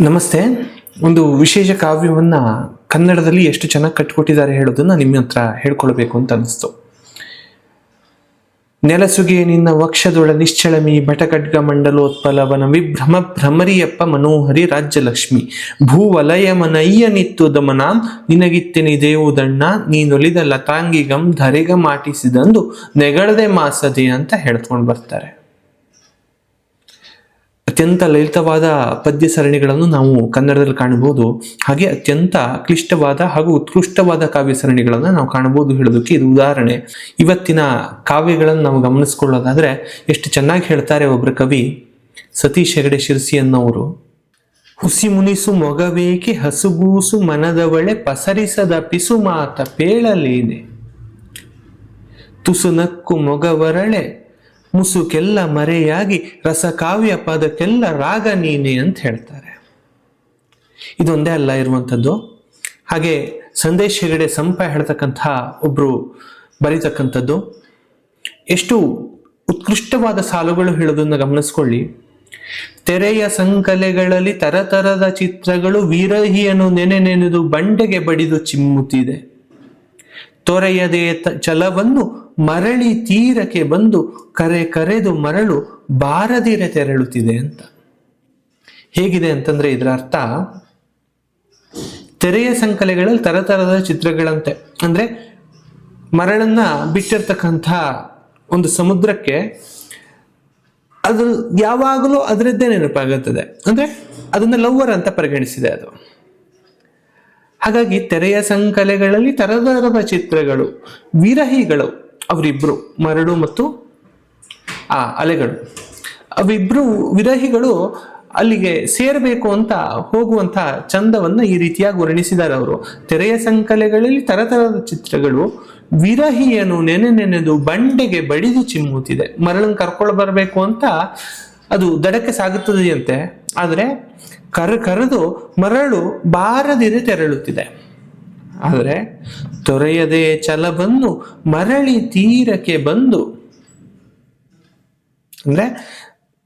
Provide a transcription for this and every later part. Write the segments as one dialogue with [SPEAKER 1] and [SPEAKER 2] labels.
[SPEAKER 1] ನಮಸ್ತೆ. ಒಂದು ವಿಶೇಷ ಕಾವ್ಯವನ್ನ ಕನ್ನಡದಲ್ಲಿ ಎಷ್ಟು ಚೆನ್ನಾಗಿ ಕಟ್ಕೊಟ್ಟಿದ್ದಾರೆ ಹೇಳೋದನ್ನ ನಿಮ್ಮ ಹತ್ರ ಹೇಳ್ಕೊಳ್ಬೇಕು ಅಂತ ಅನಿಸ್ತು. ನೆಲಸುಗೆ ನಿನ್ನ ವಕ್ಷದೊಳ ನಿಶ್ಚಳಮಿ ಬಟಕಡ್ಗ ಮಂಡಲೋತ್ಪಲವನ ವಿಭ್ರಮ ಭ್ರಮರಿಯಪ್ಪ ಮನೋಹರಿ ರಾಜ್ಯಲಕ್ಷ್ಮಿ. ಭೂವಲಯ ಮನಯ್ಯ ನಿತ್ತು ನಿನಗಿತ್ತೆನಿ ನಿನಗಿತ್ತಿನಿ ದೇವುದಣ್ಣ, ನೀನೊಲಿದ ಲತಾಂಗಿಗಂ ಧರೆಗ ಮಾಟಿಸಿದಂದು ನೆಗಳದೆ ಮಾಸದೆ ಅಂತ ಹೇಳ್ಕೊಂಡು ಬರ್ತಾರೆ. ಅತ್ಯಂತ ಲಲಿತವಾದ ಪದ್ಯ ಸರಣಿಗಳನ್ನು ನಾವು ಕನ್ನಡದಲ್ಲಿ ಕಾಣಬಹುದು. ಹಾಗೆ ಅತ್ಯಂತ ಕ್ಲಿಷ್ಟವಾದ ಹಾಗೂ ಉತ್ಕೃಷ್ಟವಾದ ಕಾವ್ಯ ಸರಣಿಗಳನ್ನು ನಾವು ಕಾಣಬಹುದು ಹೇಳೋದಕ್ಕೆ ಇದು ಉದಾಹರಣೆ. ಇವತ್ತಿನ ಕಾವ್ಯಗಳನ್ನು ನಾವು ಗಮನಿಸ್ಕೊಳ್ಳೋದಾದ್ರೆ ಎಷ್ಟು ಚೆನ್ನಾಗಿ ಹೇಳ್ತಾರೆ ಒಬ್ಬರ ಕವಿ, ಸತೀಶ್ ಹೆಗಡೆ ಶಿರ್ಸಿ ಅನ್ನೋರು ಹುಸಿ ಮುನಿಸು ಮೊಗಬೇಕೆ ಹಸುಗೂಸು ಮನದವಳೆ ಪಸರಿಸದ ಪಿಸು ಮಾತ ಪೇಳಲೇನೆ. ತುಸುನಕ್ಕು ಮೊಗವರಳೆ ಮುಸುಕೆಲ್ಲ ಮರೆಯಾಗಿ ರಸಕಾವ್ಯ ಪದಕ್ಕೆಲ್ಲ ರಾಗ ನೀನೆ ಅಂತ ಹೇಳ್ತಾರೆ. ಇದೊಂದೇ ಅಲ್ಲ ಇರುವಂಥದ್ದು. ಹಾಗೆ ಸಂದೇಶ ಹೆಗಡೆ ಸಂಪ ಹೇಳ್ತಕ್ಕಂತಹ ಒಬ್ರು ಬರೀತಕ್ಕಂಥದ್ದು. ಎಷ್ಟು ಉತ್ಕೃಷ್ಟವಾದ ಸಾಲುಗಳು ಹೇಳೋದನ್ನ ಗಮನಿಸ್ಕೊಳ್ಳಿ. ತೆರೆಯ ಸಂಕಲೆಗಳಲ್ಲಿ ತರತರದ ಚಿತ್ರಗಳು ವೀರಹಿಯನ್ನು ನೆನೆ ನೆನೆದು ಬಂಡೆಗೆ ಬಡಿದು ಚಿಮ್ಮುತ್ತಿದೆ. ತೊರೆಯದೆ ಛಲವನ್ನು ಮರಳಿ ತೀರಕ್ಕೆ ಬಂದು ಕರೆ ಕರೆದು ಮರಳು ಬಾರದಿರೆ ತೆರಳುತ್ತಿದೆ ಅಂತ. ಹೇಗಿದೆ ಅಂತಂದ್ರೆ ಇದರ ಅರ್ಥ ತೆರೆಯ ಸಂಕಲೆಗಳಲ್ಲಿ ತರತರದ ಚಿತ್ರಗಳಂತೆ. ಅಂದ್ರೆ ಮರಳನ್ನ ಬಿಟ್ಟಿರ್ತಕ್ಕಂಥ ಒಂದು ಸಮುದ್ರಕ್ಕೆ ಅದು ಯಾವಾಗಲೂ ಅದರದ್ದೇ ನೆನಪಾಗುತ್ತದೆ. ಅಂದ್ರೆ ಅದನ್ನ ಲವ್ವರ್ ಅಂತ ಪರಿಗಣಿಸಿದೆ ಅದು. ಹಾಗಾಗಿ ತೆರೆಯ ಸಂಕಲೆಗಳಲ್ಲಿ ತರತರದ ಚಿತ್ರಗಳು, ವಿರಹಿಗಳು, ಅವರಿಬ್ರು ಮರಳು ಮತ್ತು, ಆ, ಅಲೆಗಳು. ಅವಿಬ್ರು ವಿರಹಿಗಳು ಅಲ್ಲಿಗೆ ಸೇರಬೇಕು ಅಂತ ಹೋಗುವಂತ ಚಂದವನ್ನ ಈ ರೀತಿಯಾಗಿ ವರ್ಣಿಸಿದ್ದಾರೆ ಅವರು. ತೆರೆಯ ಸಂಕಲೆಗಳಲ್ಲಿ ತರತರದ ಚಿತ್ರಗಳು ವಿರಹಿಯನ್ನು ನೆನೆ ನೆನೆದು ಬಂಡೆಗೆ ಬಡಿದು ಚಿಮ್ಮುತ್ತಿದೆ. ಮರಳನ್ನು ಕರ್ಕೊಂಡು ಬರಬೇಕು ಅಂತ ಅದು ದಡಕ್ಕೆ ಸಾಗುತ್ತದೆಯಂತೆ. ಆದರೆ ಕರ, ಕರೆದು ಮರಳು ಬಾರದಿರೆ ತೆರಳುತ್ತಿದೆ. ಆದರೆ ತೊರೆಯದೆ ಛಲವನ್ನು ಮರಳಿ ತೀರಕ್ಕೆ ಬಂದು, ಅಂದ್ರೆ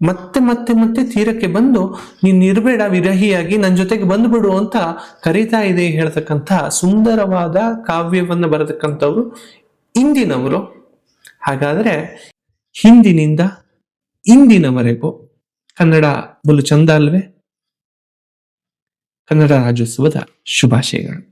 [SPEAKER 1] ಮತ್ತೆ ಮತ್ತೆ ಮತ್ತೆ ತೀರಕ್ಕೆ ಬಂದು ನೀನ್ ಇರಬೇಡ ವಿರಹಿಯಾಗಿ ನನ್ನ ಜೊತೆಗೆ ಬಂದ್ಬಿಡು ಅಂತ ಕರೀತಾ ಇದೆ ಹೇಳ್ತಕ್ಕಂಥ ಸುಂದರವಾದ ಕಾವ್ಯವನ್ನು ಬರತಕ್ಕಂಥವ್ರು ಇಂದಿನವರು. ಹಾಗಾದ್ರೆ ಹಿಂದಿನಿಂದ ಇಂದಿನವರೆಗೂ ಕನ್ನಡ ಬಲು ಚಂದ ಅಲ್ವೇ? ಕನ್ನಡ ರಾಜ್ಯೋತ್ಸವದ ಶುಭಾಶಯಗಳು.